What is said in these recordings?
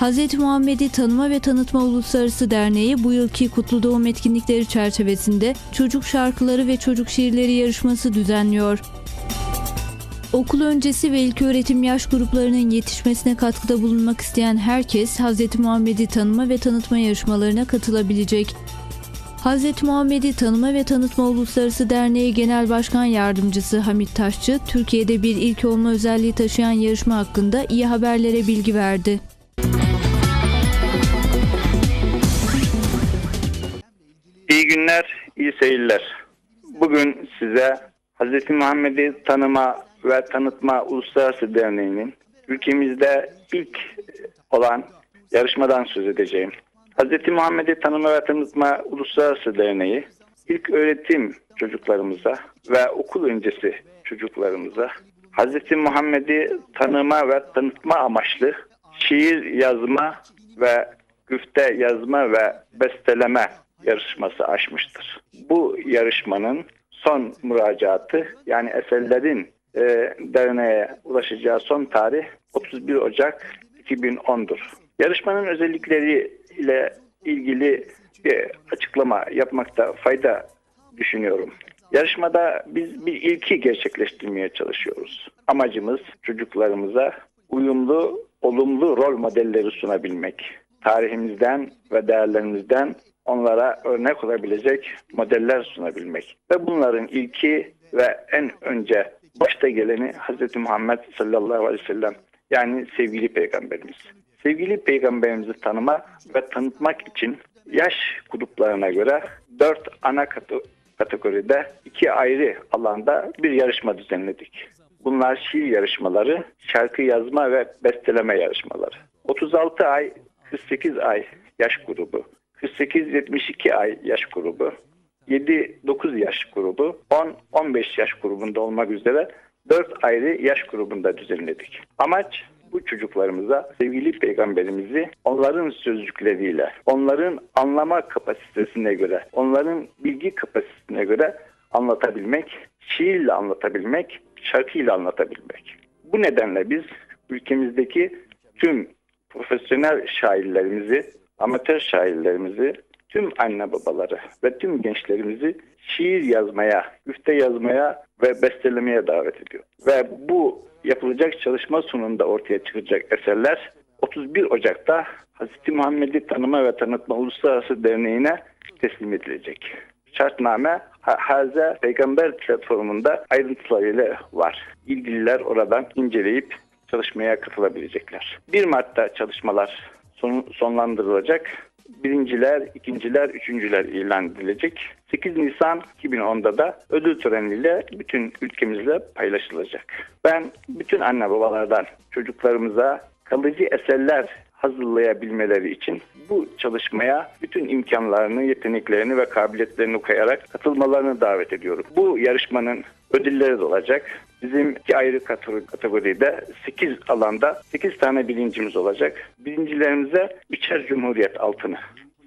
Hz. Muhammed'i Tanıma ve Tanıtma Uluslararası Derneği bu yılki Kutlu Doğum etkinlikleri çerçevesinde çocuk şarkıları ve çocuk şiirleri yarışması düzenliyor. Okul öncesi ve ilköğretim yaş gruplarının yetişmesine katkıda bulunmak isteyen herkes Hz. Muhammed'i tanıma ve tanıtma yarışmalarına katılabilecek. Hz. Muhammed'i Tanıma ve Tanıtma Uluslararası Derneği Genel Başkan Yardımcısı Hamit Taşçı, Türkiye'de bir ilk olma özelliği taşıyan yarışma hakkında iyi haberlere bilgi verdi. Günler, iyi seyirler. Bugün size Hz. Muhammed'i Tanıma ve Tanıtma Uluslararası Derneği'nin ülkemizde ilk olan yarışmadan söz edeceğim. Hz. Muhammed'i Tanıma ve Tanıtma Uluslararası Derneği ilk öğretim çocuklarımıza ve okul öncesi çocuklarımıza Hz. Muhammed'i tanıma ve tanıtma amaçlı şiir yazma ve güfte yazma ve besteleme yarışması açmıştır. Bu yarışmanın son müracaatı yani eserlerin e, derneğe ulaşacağı son tarih 31 Ocak 2010'dur. Yarışmanın özellikleri ile ilgili bir açıklama yapmakta fayda düşünüyorum. Yarışmada biz bir ilki gerçekleştirmeye çalışıyoruz. Amacımız çocuklarımıza uyumlu, olumlu rol modelleri sunabilmek. Tarihimizden ve değerlerimizden onlara örnek olabilecek modeller sunabilmek. Ve bunların ilki ve en önce başta geleni Hz. Muhammed sallallahu aleyhi ve sellem yani sevgili peygamberimiz. Sevgili peygamberimizi tanıma ve tanıtmak için yaş gruplarına göre dört ana kategoride iki ayrı alanda bir yarışma düzenledik. Bunlar şiir yarışmaları, şarkı yazma ve besteleme yarışmaları. 36 ay, 48 ay yaş grubu, 48-72 ay yaş grubu, 7-9 yaş grubu, 10-15 yaş grubunda olmak üzere 4 ayrı yaş grubunda düzenledik. Amaç bu çocuklarımıza sevgili peygamberimizi onların sözcükleriyle, onların anlama kapasitesine göre, onların bilgi kapasitesine göre anlatabilmek, şiirle anlatabilmek, şarkıyla anlatabilmek. Bu nedenle biz ülkemizdeki tüm profesyonel şairlerimizi, amatör şairlerimizi, tüm anne babaları ve tüm gençlerimizi şiir yazmaya, güfte yazmaya ve bestelemeye davet ediyor. Ve bu yapılacak çalışma sonunda ortaya çıkacak eserler 31 Ocak'ta Hz. Muhammed'i Tanıma ve Tanıtma Uluslararası Derneği'ne teslim edilecek. Şartname Haze Peygamber platformunda ayrıntılarıyla var. İlgililer oradan inceleyip çalışmaya katılabilecekler. 1 Mart'ta çalışmalar son, sonlandırılacak. Birinciler, ikinciler, üçüncüler ilan edilecek. 8 Nisan 2010'da da ödül töreniyle bütün ülkemizle paylaşılacak. Ben bütün anne babalardan çocuklarımıza kalıcı eserler hazırlayabilmeleri için bu çalışmaya bütün imkanlarını, yeteneklerini ve kabiliyetlerini koyarak katılmalarını davet ediyorum. Bu yarışmanın ödülleri de olacak. Bizim iki ayrı kategoride 8 alanda 8 tane birincimiz olacak. Birincilerimize üçer cumhuriyet altını.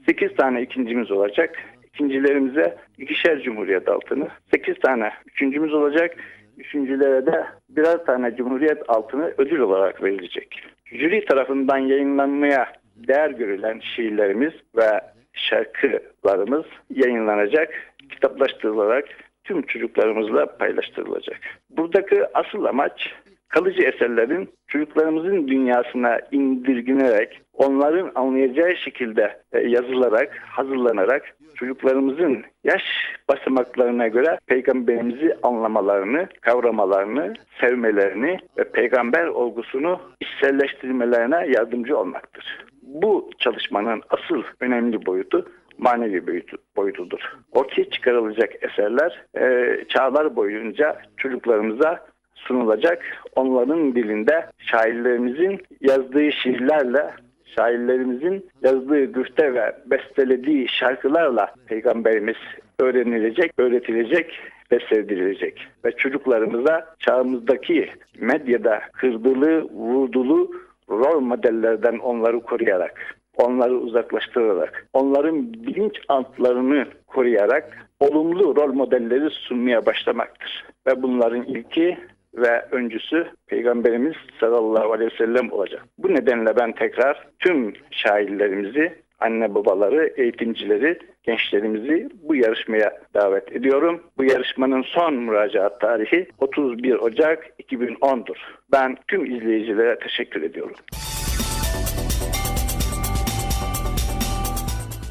8 tane ikincimiz olacak. İkincilerimize ikişer cumhuriyet altını. 8 tane üçüncümüz olacak. Üçüncülere de birer tane cumhuriyet altını ödül olarak verilecek. Jüri tarafından yayınlanmaya değer görülen şiirlerimiz ve şarkılarımız yayınlanacak, kitaplaştırılarak tüm çocuklarımızla paylaştırılacak. Buradaki asıl amaç kalıcı eserlerin çocuklarımızın dünyasına indirginerek, onların anlayacağı şekilde e, yazılarak, hazırlanarak çocuklarımızın yaş basamaklarına göre peygamberimizi anlamalarını, kavramalarını, sevmelerini ve peygamber olgusunu içselleştirmelerine yardımcı olmaktır. Bu çalışmanın asıl önemli boyutu manevi boyutu, boyutudur. Ortaya çıkarılacak eserler e, çağlar boyunca çocuklarımıza sunulacak. Onların dilinde şairlerimizin yazdığı şiirlerle şairlerimizin yazdığı güfte ve bestelediği şarkılarla peygamberimiz öğrenilecek, öğretilecek ve sevdirilecek. Ve çocuklarımıza çağımızdaki medyada kırdılı, vurdulu rol modellerden onları koruyarak, onları uzaklaştırarak, onların bilinç altlarını koruyarak olumlu rol modelleri sunmaya başlamaktır. Ve bunların ilki ve öncüsü Peygamberimiz sallallahu aleyhi ve sellem olacak. Bu nedenle ben tekrar tüm şairlerimizi, anne babaları, eğitimcileri, gençlerimizi bu yarışmaya davet ediyorum. Bu yarışmanın son müracaat tarihi 31 Ocak 2010'dur. Ben tüm izleyicilere teşekkür ediyorum.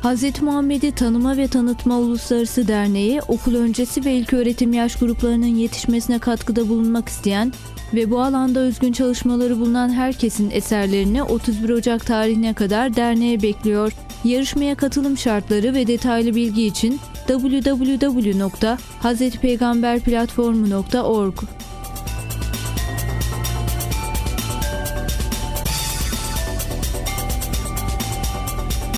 Hz. Muhammed'i Tanıma ve Tanıtma Uluslararası Derneği okul öncesi ve ilköğretim yaş gruplarının yetişmesine katkıda bulunmak isteyen ve bu alanda özgün çalışmaları bulunan herkesin eserlerini 31 Ocak tarihine kadar derneğe bekliyor. Yarışmaya katılım şartları ve detaylı bilgi için www.hazretipeygamberplatformu.org